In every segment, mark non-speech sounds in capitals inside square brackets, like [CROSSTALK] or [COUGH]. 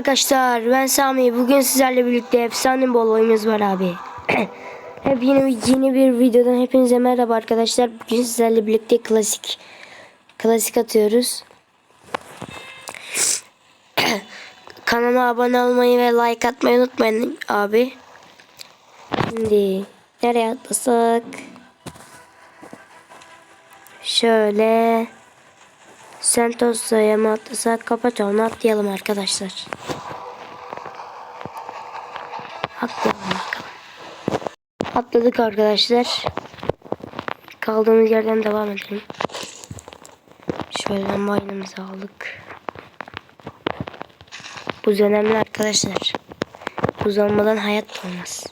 arkadaşlar ben Sami. Bugün sizlerle birlikte efsane bir olayımız var abi. [CLEARS THROAT] Hep yeni, yeni bir videodan hepinize merhaba arkadaşlar. Bugün sizlerle birlikte klasik Klasik atıyoruz. [CLEARS THROAT] Kanala abone olmayı ve like atmayı unutmayın abi. Şimdi nereye atlasak? Şöyle Santos'ya mı atlasak Kapaton'a atlayalım arkadaşlar. Atlayalım bakalım. Atladık arkadaşlar. Kaldığımız yerden devam edelim. Şöyle mayınımızı aldık. Buz önemli arkadaşlar. Buz hayat olmaz.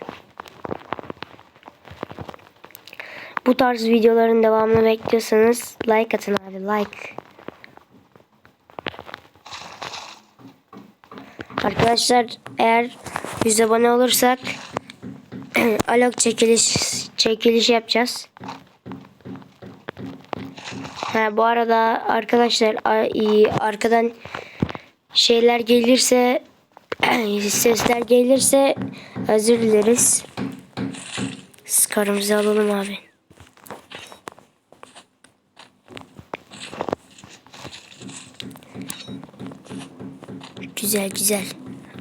Bu tarz videoların devamını bekliyorsanız like atın abi like. Arkadaşlar eğer 100 abone olursak [CLEARS THROAT] alok çekiliş çekiliş yapacağız. Ha, bu arada arkadaşlar arkadan şeyler gelirse [CLEARS THROAT] sesler gelirse özür dileriz. Skarımızı alalım abi. Güzel güzel.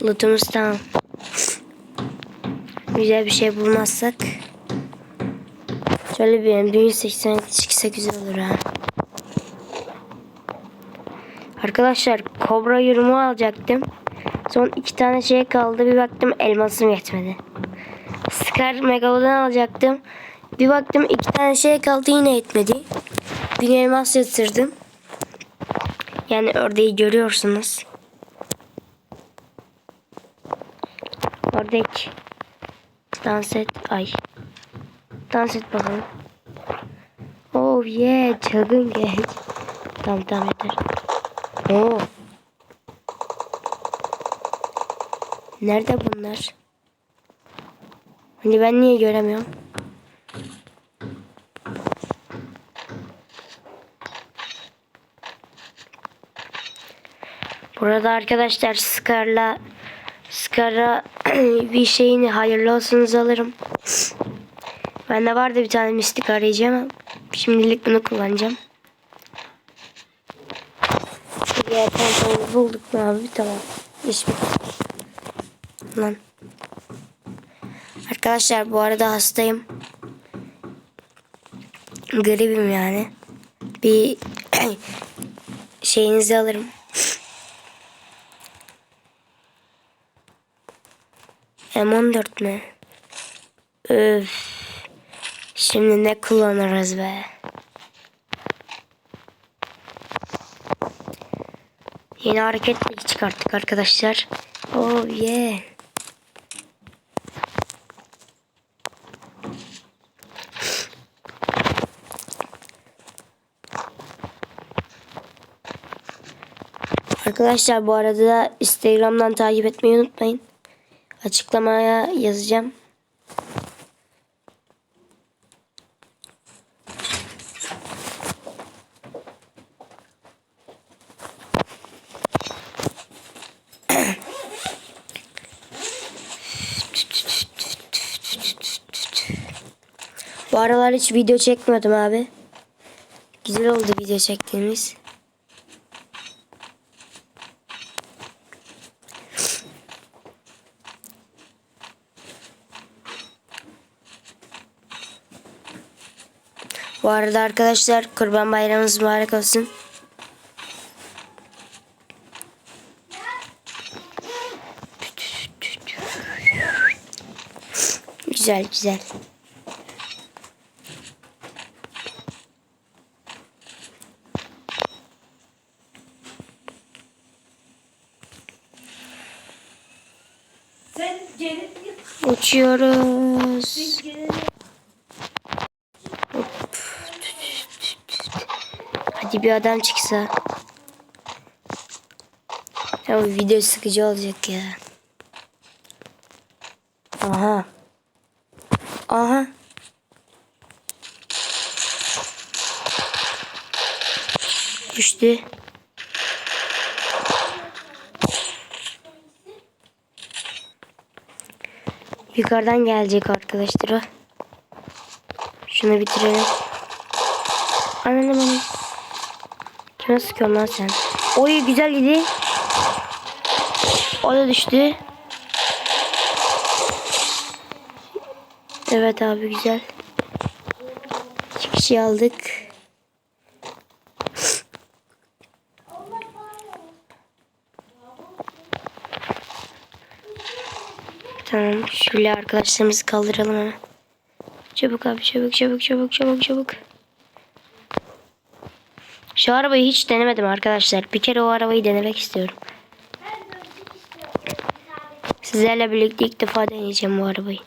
Lootumuz tamam. Güzel bir şey bulmazsak. Şöyle bir 1080 çıksa güzel olur ha. Arkadaşlar kobra yürümü alacaktım. Son iki tane şey kaldı. Bir baktım elmasım yetmedi. Scar Megalodon alacaktım. Bir baktım iki tane şey kaldı yine yetmedi. Bir elmas yatırdım. Yani ördeği görüyorsunuz. Ördek. Dans et. Ay. Dans et bakalım. Oh yeah. Çılgın geç. Tamam tamam yeter. Oh. Nerede bunlar? Hani ben niye göremiyorum? Burada arkadaşlar Scar'la Scar'a [CLEARS THROAT] bir şeyini hayırlı olsunuz alırım. Bende vardı bir tane mistik arayacağım. Şimdilik bunu kullanacağım. Diğer tamponu bulduk mu abi? Tamam. Bitti. Lan. Arkadaşlar bu arada hastayım. Gribim yani. Bir [CLEARS THROAT] şeyinizi alırım. M14 mü? Öf. Şimdi ne kullanırız be? Yeni hareketli çıkarttık arkadaşlar. Oh yeah. Arkadaşlar bu arada Instagram'dan takip etmeyi unutmayın. Açıklamaya yazacağım. Bu aralar hiç video çekmiyordum abi. Güzel oldu video çektiğimiz. Bu arada arkadaşlar kurban bayramınız mübarek olsun. Güzel güzel. Uçuyoruz. Hadi bir adam çıksa. Ya bu video sıkıcı olacak ya. Aha. Aha. Düştü. Yukarıdan gelecek arkadaşlar o. Şunu bitirelim. Ananı bana. Kime sıkıyorsun lan sen? Oy güzel gidi. O da düştü. Evet abi güzel. Kişi aldık. Tamam şöyle arkadaşlarımızı kaldıralım hemen. Çabuk abi çabuk çabuk çabuk çabuk çabuk. Şu arabayı hiç denemedim arkadaşlar. Bir kere o arabayı denemek istiyorum. Sizlerle birlikte ilk defa deneyeceğim bu arabayı.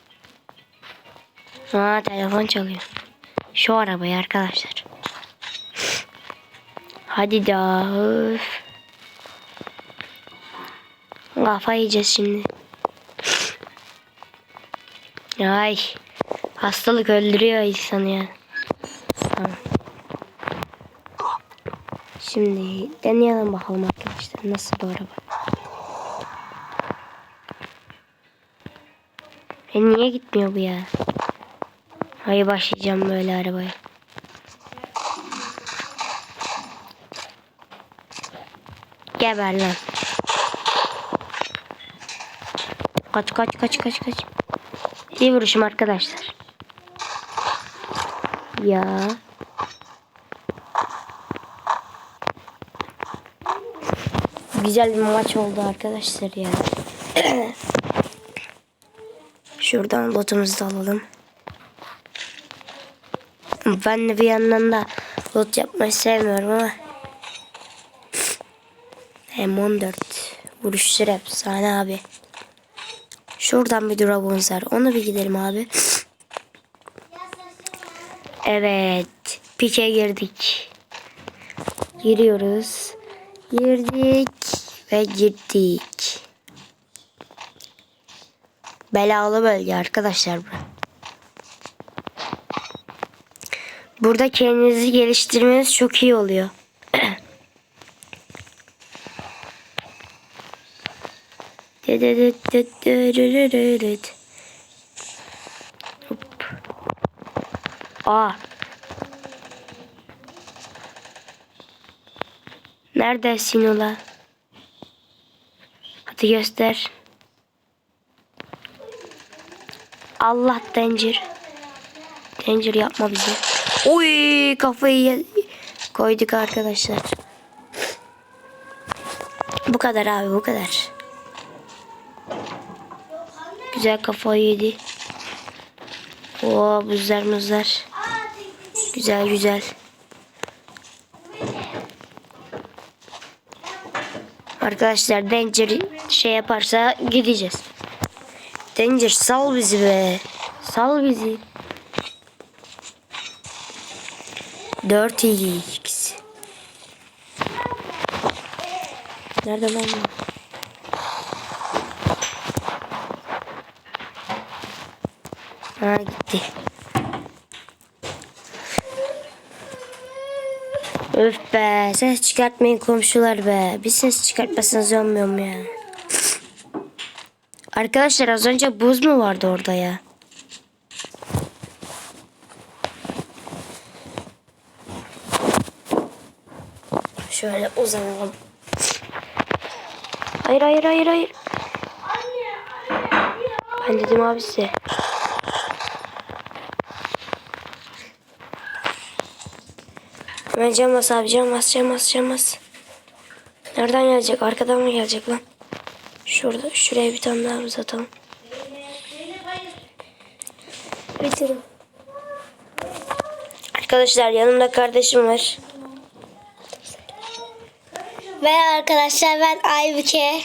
Aa telefon çalıyor. Şu arabayı arkadaşlar. Hadi da. Öf. Kafa yiyeceğiz şimdi. Ay. Hastalık öldürüyor insanı ya. Tamam. Şimdi deneyelim bakalım arkadaşlar nasıl bu araba. E niye gitmiyor bu ya? Hayır başlayacağım böyle arabaya. Geber lan. Kaç kaç kaç kaç kaç. İyi vuruşum arkadaşlar. Ya. Güzel bir maç oldu arkadaşlar ya. [CLEARS THROAT] Şuradan lotumuzu da alalım. Ben de bir yandan da lot yapmayı sevmiyorum ama. [SNIFFS] Hem 14 vuruşlar efsane abi. Şuradan bir Dragons var. Onu bir gidelim abi. [SNIFFS] Evet. Pike girdik. Giriyoruz. Girdik ve girdik. Belalı bölge arkadaşlar bu. Burada kendinizi geliştirmeniz çok iyi oluyor. Hop. Aa. Neredesin ula? Hadi göster. Allah Danger. Danger yapma bizi. Oy kafayı koyduk arkadaşlar. Bu kadar abi bu kadar. Güzel kafayı yedi. Oo buzlar muzlar. Güzel güzel. Arkadaşlar Danger şey yaparsa gideceğiz. Danger sal bizi be. Sal bizi. 4x. Nerede lan? Ha gitti. Öf be ses çıkartmayın komşular be. Bir ses çıkartmasanız mu ya? Arkadaşlar az önce buz mu vardı orada ya? Şöyle uzanalım. Hayır hayır hayır hayır. Ben dedim abi Hemen cam bas abi cam bas cam bas cam bas. Nereden gelecek? Arkadan mı gelecek lan? Şurada şuraya bir tane daha uzatalım. Bitirin. Arkadaşlar yanımda kardeşim var. Merhaba arkadaşlar ben Aybüke.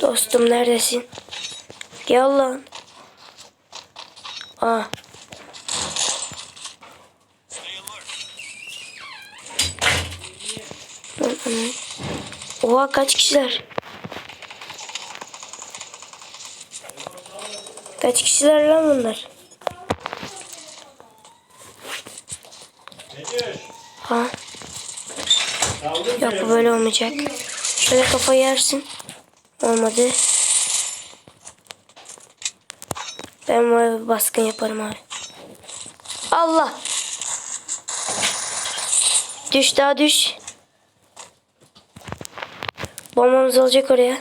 Dostum neredesin? Gel lan. Aa. Ana. Oha kaç kişiler? Kaç kişiler lan bunlar? Ha? Yok bu böyle olmayacak. Şöyle kafayı yersin. Olmadı. Ben buraya bir baskın yaparım abi. Allah. Düş daha düş. Bombamız olacak oraya.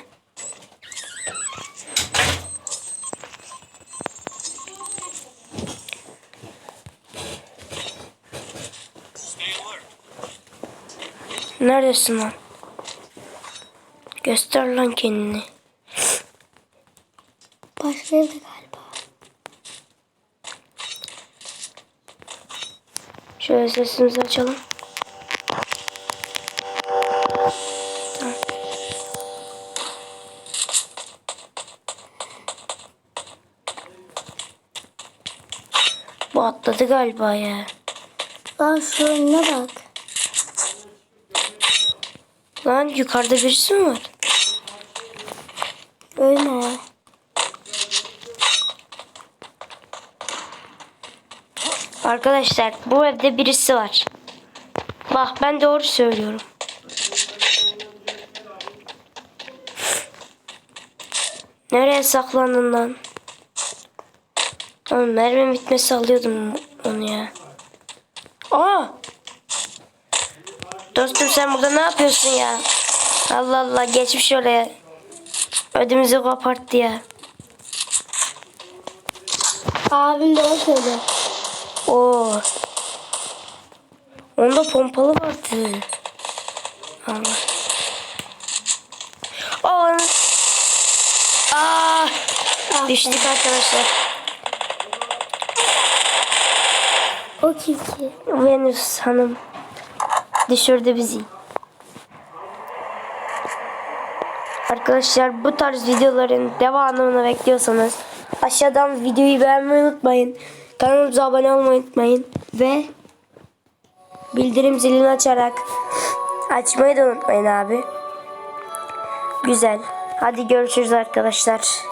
Neredesin lan? Göster lan kendini. Başka evde galiba. Şöyle sesimizi açalım. Bu atladı galiba ya. Lan şu önüne bak. Lan yukarıda birisi mi var? Ölme. Arkadaşlar bu evde birisi var. Bak ben doğru söylüyorum. Nereye saklandın lan? Oğlum mermi bitmesi alıyordum onu ya. Aa! Dostum sen burada ne yapıyorsun ya? Allah Allah geçmiş oraya. Ödümüzü koparttı ya. Abim doğru söylüyor. Oo. Onda pompalı vardı. Allah. Aa, Ah, düştük arkadaşlar. O ki? Venüs hanım düşürdü bizi. Arkadaşlar bu tarz videoların devamını bekliyorsanız aşağıdan videoyu beğenmeyi unutmayın. Kanalımıza abone olmayı unutmayın. Ve bildirim zilini açarak açmayı da unutmayın abi. Güzel. Hadi görüşürüz arkadaşlar.